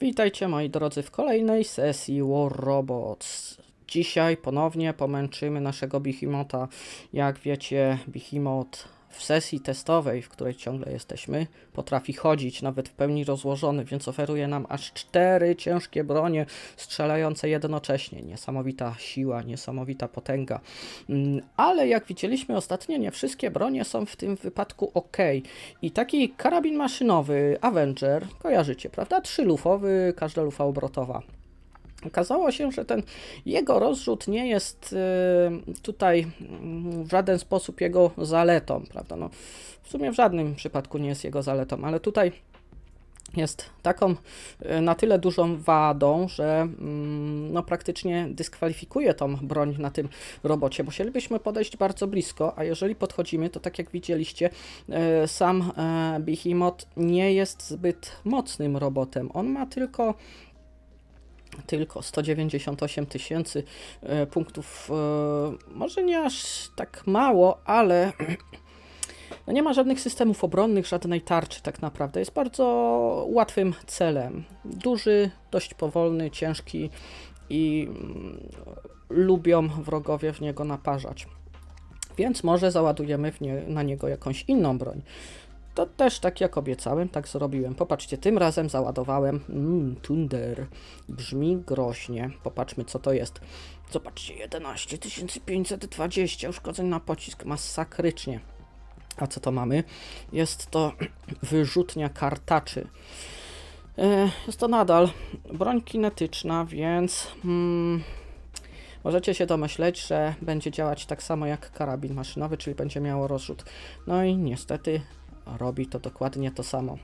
Witajcie moi drodzy w kolejnej sesji War Robots. Dzisiaj ponownie pomęczymy naszego Behemoth'a. Jak wiecie, Behemoth w sesji testowej, w której ciągle jesteśmy, potrafi chodzić, nawet w pełni rozłożony, więc oferuje nam aż cztery ciężkie bronie strzelające jednocześnie. Niesamowita siła, niesamowita potęga. Mm, Ale jak widzieliśmy ostatnio, nie wszystkie bronie są w tym wypadku ok. I taki karabin maszynowy Avenger, kojarzycie, prawda? Trzylufowy, każda lufa obrotowa. Okazało się, że ten jego rozrzut nie jest y, tutaj mm, w żaden sposób jego zaletą, prawda? No, w sumie w żadnym przypadku nie jest jego zaletą, ale tutaj jest taką y, na tyle dużą wadą, że mm, no, praktycznie dyskwalifikuje tą broń na tym robocie. Musielibyśmy podejść bardzo blisko, a jeżeli podchodzimy, to tak jak widzieliście, y, sam e, Behemoth nie jest zbyt mocnym robotem. On ma tylko tylko 198 tysięcy e, punktów. e, Może nie aż tak mało, ale no nie ma żadnych systemów obronnych, żadnej tarczy tak naprawdę. Jest bardzo łatwym celem. Duży, dość powolny, ciężki i mm, lubią wrogowie w niego naparzać. Więc może załadujemy nie, na niego jakąś inną broń. To też tak jak obiecałem, tak zrobiłem. Popatrzcie, tym razem załadowałem mm, Thunder. Brzmi groźnie. Popatrzmy, co to jest. Zobaczcie, 11 520 uszkodzeń na pocisk. Masakrycznie. A co to mamy? Jest to wyrzutnia kartaczy. E, Jest to nadal broń kinetyczna, więc mm, możecie się domyśleć, że będzie działać tak samo jak karabin maszynowy, czyli będzie miało rozrzut. No i niestety robi to dokładnie to samo.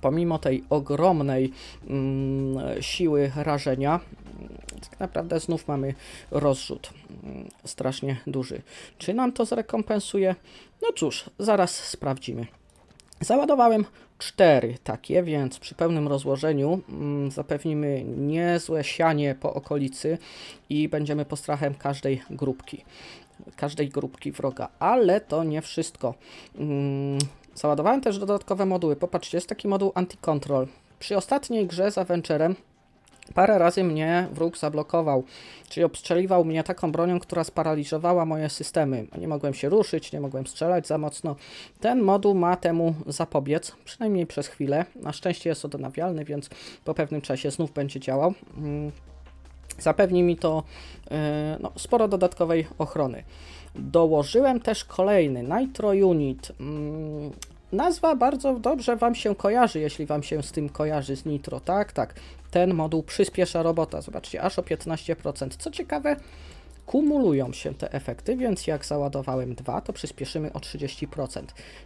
Pomimo tej ogromnej mm, siły rażenia, mm, tak naprawdę znów mamy rozrzut mm, strasznie duży. Czy nam to zrekompensuje? No cóż, zaraz sprawdzimy. Załadowałem cztery takie, więc przy pełnym rozłożeniu mm, zapewnimy niezłe sianie po okolicy i będziemy postrachem każdej grupki. Każdej grupki wroga, ale to nie wszystko. Mm, Załadowałem też dodatkowe moduły. Popatrzcie, jest taki moduł anti-control. Przy ostatniej grze z Avengerem parę razy mnie wróg zablokował, czyli obstrzeliwał mnie taką bronią, która sparaliżowała moje systemy. Nie mogłem się ruszyć, nie mogłem strzelać za mocno. Ten moduł ma temu zapobiec, przynajmniej przez chwilę. Na szczęście jest odnawialny, więc po pewnym czasie znów będzie działał. Zapewni mi to e, no, sporo dodatkowej ochrony. Dołożyłem też kolejny Nitro Unit. Mm, Nazwa bardzo dobrze Wam się kojarzy, jeśli Wam się z tym kojarzy, z Nitro. Tak, tak. Ten moduł przyspiesza robota. Zobaczcie, aż o 15%. Co ciekawe, kumulują się te efekty, więc jak załadowałem dwa, to przyspieszymy o 30%.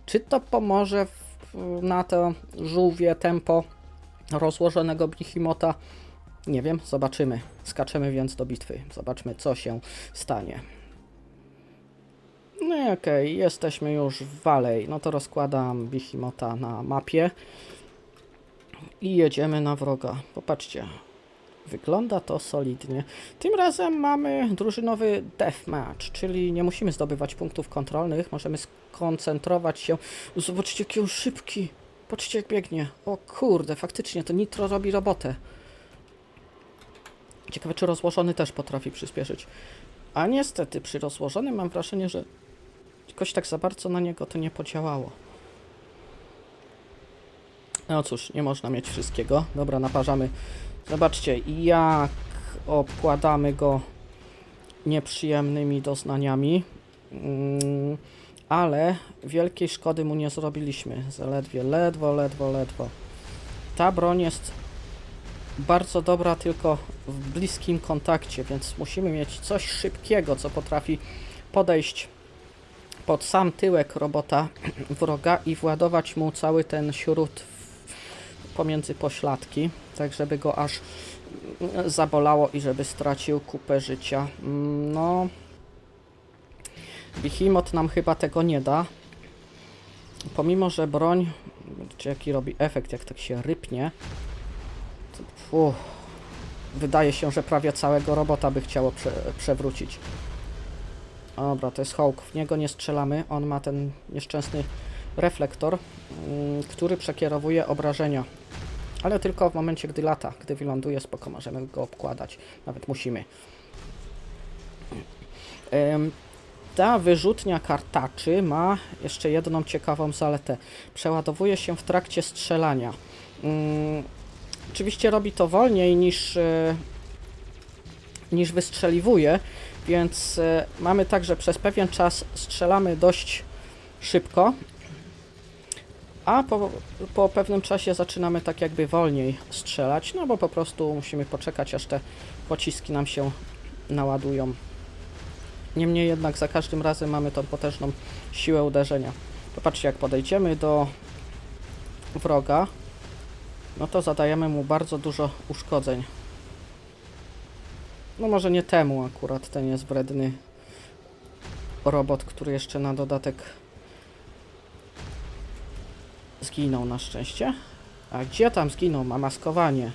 Czy to pomoże w, na to żółwie tempo rozłożonego Behemoth'a? Nie wiem, zobaczymy. Skaczemy więc do bitwy. Zobaczmy, co się stanie. No i okej, jesteśmy już w Valley. No to rozkładam Behemoth'a na mapie. I jedziemy na wroga. Popatrzcie. Wygląda to solidnie. Tym razem mamy drużynowy deathmatch, czyli nie musimy zdobywać punktów kontrolnych, możemy skoncentrować się. Zobaczcie, jaki on szybki. Patrzcie, jak biegnie. O kurde, faktycznie to nitro robi robotę. Ciekawe, czy rozłożony też potrafi przyspieszyć. A niestety, przy rozłożonym mam wrażenie, że jakoś tak za bardzo na niego to nie podziałało. No cóż, nie można mieć wszystkiego. Dobra, naparzamy. Zobaczcie, jak obkładamy go nieprzyjemnymi doznaniami. Mm, ale wielkiej szkody mu nie zrobiliśmy. Zaledwie, ledwo, ledwo, ledwo. Ta broń jest bardzo dobra tylko w bliskim kontakcie, więc musimy mieć coś szybkiego, co potrafi podejść pod sam tyłek robota wroga i władować mu cały ten śród pomiędzy pośladki, tak żeby go aż mm, zabolało i żeby stracił kupę życia. Mm, No, Behemoth nam chyba tego nie da. Pomimo, że broń, czy jaki robi efekt, jak tak się rypnie, Wydaje się, że prawie całego robota by chciało prze przewrócić. Dobra, to jest Hawk. W niego nie strzelamy. On ma ten nieszczęsny reflektor, mm, który przekierowuje obrażenia Ale tylko w momencie, gdy lata, gdy wyląduje, spoko, możemy go obkładać. Nawet musimy. Ta wyrzutnia kartaczy ma jeszcze jedną ciekawą zaletę. Przeładowuje się w trakcie strzelania. Oczywiście robi to wolniej niż, e, niż wystrzeliwuje, więc e, mamy tak, że przez pewien czas strzelamy dość szybko, a po, po pewnym czasie zaczynamy tak jakby wolniej strzelać, no bo po prostu musimy poczekać, aż te pociski nam się naładują. Niemniej jednak za każdym razem mamy tą potężną siłę uderzenia. Popatrzcie, jak podejdziemy do wroga, no to zadajemy mu bardzo dużo uszkodzeń. No może nie temu akurat, ten jest wredny robot, który jeszcze na dodatek zginął na szczęście. A gdzie tam zginął? Ma maskowanie.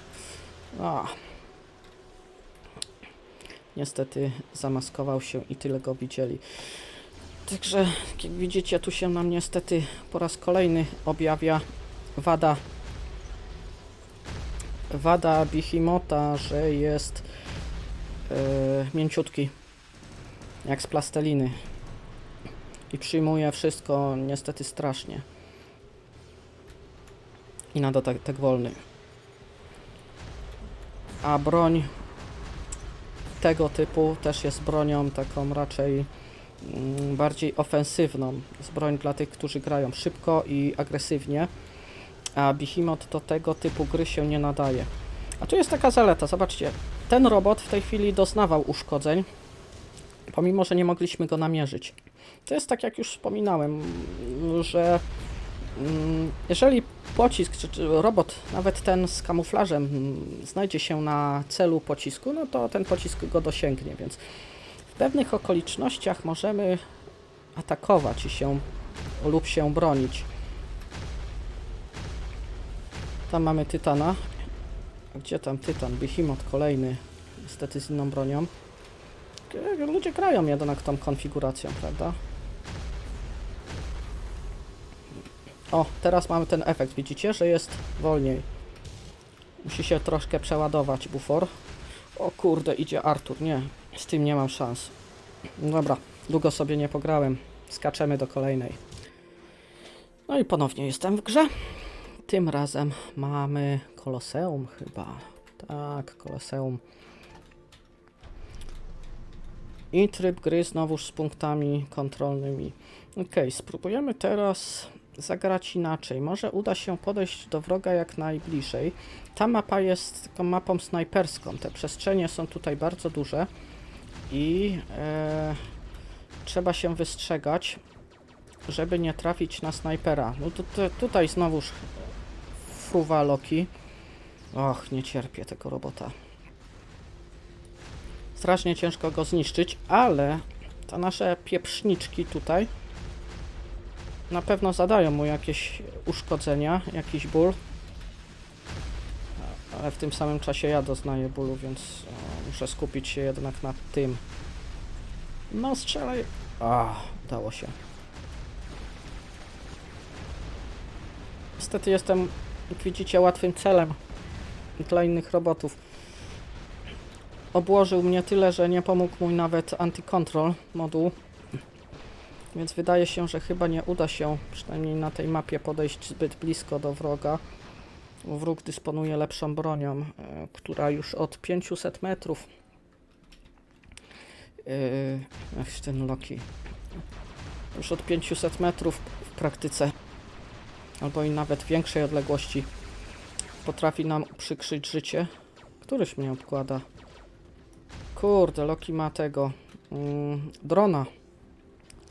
Niestety zamaskował się i tyle go widzieli. Także, jak widzicie, tu się nam niestety po raz kolejny objawia wada wada Bihimota, że jest yy, mięciutki jak z plasteliny. I przyjmuje wszystko niestety strasznie. I na dodatek wolny. A broń tego typu też jest bronią taką raczej mm, bardziej ofensywną. Jest broń dla tych, którzy grają szybko i agresywnie, a Behemoth do tego typu gry się nie nadaje. A tu jest taka zaleta, zobaczcie, ten robot w tej chwili doznawał uszkodzeń, pomimo, że nie mogliśmy go namierzyć. To jest tak, jak już wspominałem, że mm, jeżeli pocisk, czy, czy robot, nawet ten z kamuflażem, mm, znajdzie się na celu pocisku, no to ten pocisk go dosięgnie, więc w pewnych okolicznościach możemy atakować się lub się bronić. Tam mamy Tytana. Gdzie tam Tytan? Behemoth kolejny, niestety z inną bronią. Ludzie grają jednak tą konfiguracją, prawda? O, teraz mamy ten efekt, widzicie, że jest wolniej. Musi się troszkę przeładować bufor. O kurde, idzie Artur, nie, z tym nie mam szans. Dobra, długo sobie nie pograłem. Skaczemy do kolejnej. No i ponownie jestem w grze. Tym razem mamy Koloseum chyba. Tak, Koloseum. I tryb gry znowuż z punktami kontrolnymi. Ok, spróbujemy teraz zagrać inaczej. Może uda się podejść do wroga jak najbliżej. Ta mapa jest mapą snajperską. Te przestrzenie są tutaj bardzo duże i e, trzeba się wystrzegać, żeby nie trafić na snajpera. No to, to, tutaj znowuż fruwa Loki. Och, nie cierpię tego robota. Strasznie ciężko go zniszczyć, ale te nasze pieprzniczki tutaj na pewno zadają mu jakieś uszkodzenia, jakiś ból. Ale w tym samym czasie ja doznaję bólu, więc o, muszę skupić się jednak na tym. No strzelaj. A, udało się. Niestety jestem, jak widzicie, łatwym celem dla innych robotów. Obłożył mnie tyle, że nie pomógł mój nawet anti-control moduł. Więc wydaje się, że chyba nie uda się, przynajmniej na tej mapie, podejść zbyt blisko do wroga. Wróg dysponuje lepszą bronią, e, która już od 500 metrów. Yy, ach, ten Loki. Już od 500 metrów w praktyce, albo i nawet większej odległości, potrafi nam przykrzyć życie. Któryś mnie obkłada. Kurde, Loki ma tego mm, drona.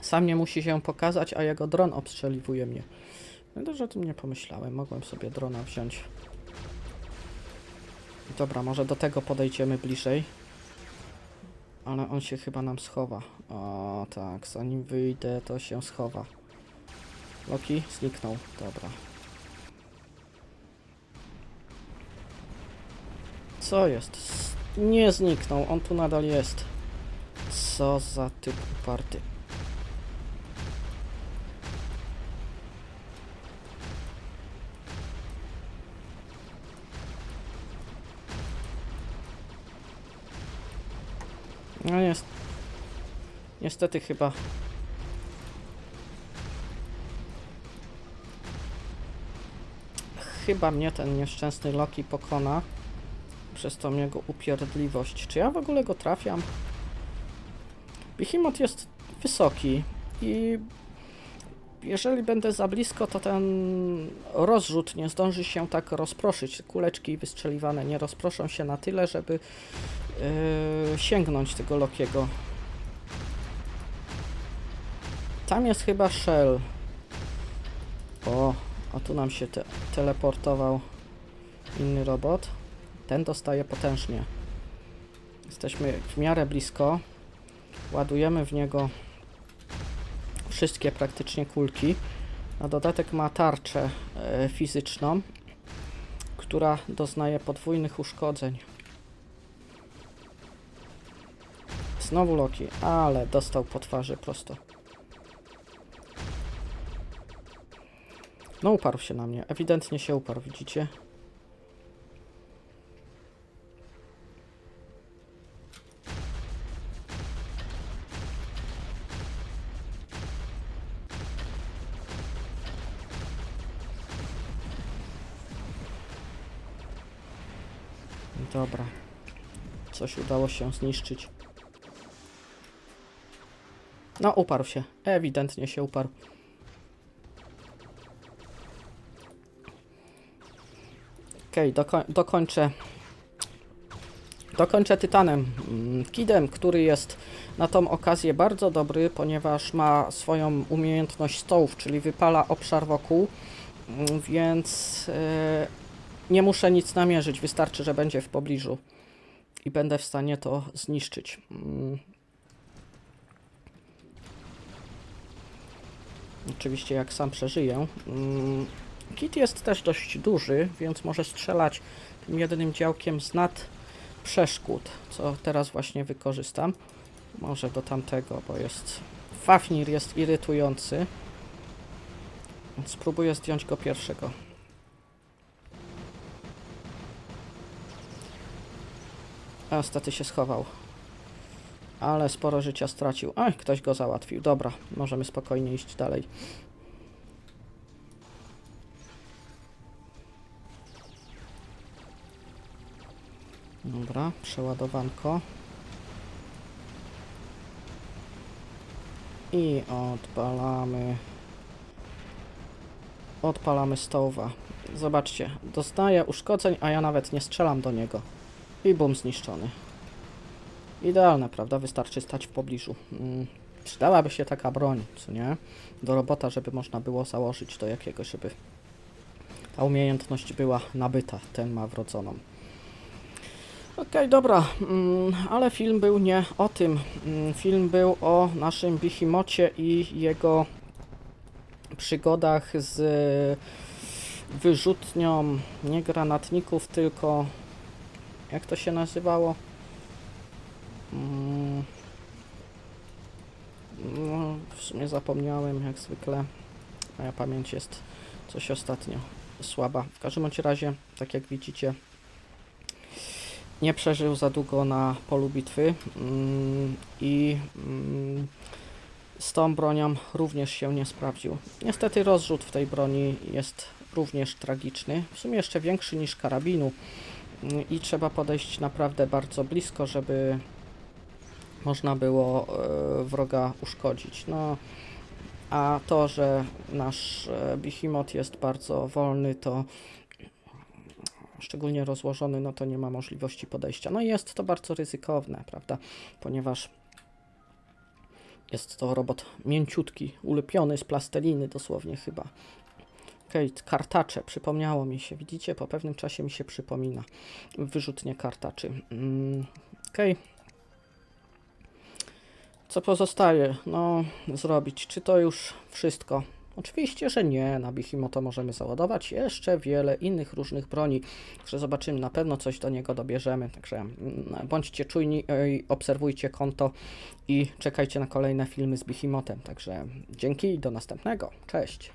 Sam nie musi się pokazać, a jego dron obstrzeliwuje mnie. No dobrze o tym nie pomyślałem. Mogłem sobie drona wziąć. Dobra, może do tego podejdziemy bliżej. Ale on się chyba nam schowa. O tak, zanim wyjdę, to się schowa. Loki zniknął. Dobra. Co jest? Nie zniknął, on tu nadal jest. Co za typ uparty. No jest. Niestety chyba Chyba mnie ten nieszczęsny Loki pokona. Przez tą jego upierdliwość. Czy ja w ogóle go trafiam? Behemoth jest wysoki i jeżeli będę za blisko, to ten rozrzut nie zdąży się tak rozproszyć. Kuleczki wystrzeliwane nie rozproszą się na tyle, żeby yy, sięgnąć tego Lokiego. Tam jest chyba Shell. O, a tu nam się te teleportował inny robot. Ten dostaje potężnie. Jesteśmy w miarę blisko. Ładujemy w niego wszystkie praktycznie kulki. Na dodatek ma tarczę e, fizyczną, która doznaje podwójnych uszkodzeń. Znowu Loki, ale dostał po twarzy prosto. No uparł się na mnie, ewidentnie się uparł, widzicie? Dobra. Coś udało się zniszczyć. No, uparł się. Ewidentnie się uparł. Okej, doko dokończę. Dokończę Tytanem. mm, Kidem, który jest na tą okazję bardzo dobry, ponieważ ma swoją umiejętność stołów, czyli wypala obszar wokół, mm, więc e, nie muszę nic namierzyć, wystarczy, że będzie w pobliżu i będę w stanie to zniszczyć. Mm. Oczywiście jak sam przeżyję. Kit jest też dość duży, więc może strzelać tym jedynym działkiem z nad przeszkód, co teraz właśnie wykorzystam. Może do tamtego, bo jest... Fafnir jest irytujący. Więc spróbuję zdjąć go pierwszego. A niestety się schował. Ale sporo życia stracił. Oj, ktoś go załatwił. Dobra, możemy spokojnie iść dalej. Dobra, przeładowanko. I odpalamy. Odpalamy stołowa. Zobaczcie, dostaje uszkodzeń, a ja nawet nie strzelam do niego. I bum, zniszczony. Idealne, prawda? Wystarczy stać w pobliżu. Mm, przydałaby się taka broń, co nie? Do robota, żeby można było założyć do jakiegoś, żeby ta umiejętność była nabyta. Ten ma wrodzoną. Okej, dobra, mm, ale film był nie o tym. Mm, film był o naszym Bihimocie i jego przygodach z wyrzutnią nie granatników, tylko jak to się nazywało? Mm, No, w sumie zapomniałem, jak zwykle. Moja pamięć jest coś ostatnio słaba. W każdym razie, tak jak widzicie, nie przeżył za długo na polu bitwy mm, i mm, z tą bronią również się nie sprawdził. Niestety rozrzut w tej broni jest również tragiczny, w sumie jeszcze większy niż karabinu mm, i trzeba podejść naprawdę bardzo blisko, żeby można było e, wroga uszkodzić. No, a to, że nasz e, Behemoth jest bardzo wolny, to szczególnie rozłożony, no to nie ma możliwości podejścia. No i jest to bardzo ryzykowne, prawda? Ponieważ jest to robot mięciutki, ulepiony z plasteliny dosłownie chyba. Okej, kartacze, przypomniało mi się, widzicie, po pewnym czasie mi się przypomina wyrzutnie kartaczy. Mm, Okej. Co pozostaje? No, zrobić. Czy to już wszystko? Oczywiście, że nie. Na Behemoth możemy załadować jeszcze wiele innych różnych broni. Także zobaczymy, na pewno coś do niego dobierzemy. Także mm, bądźcie czujni, i obserwujcie konto i czekajcie na kolejne filmy z Behemothem. Także dzięki i do następnego. Cześć.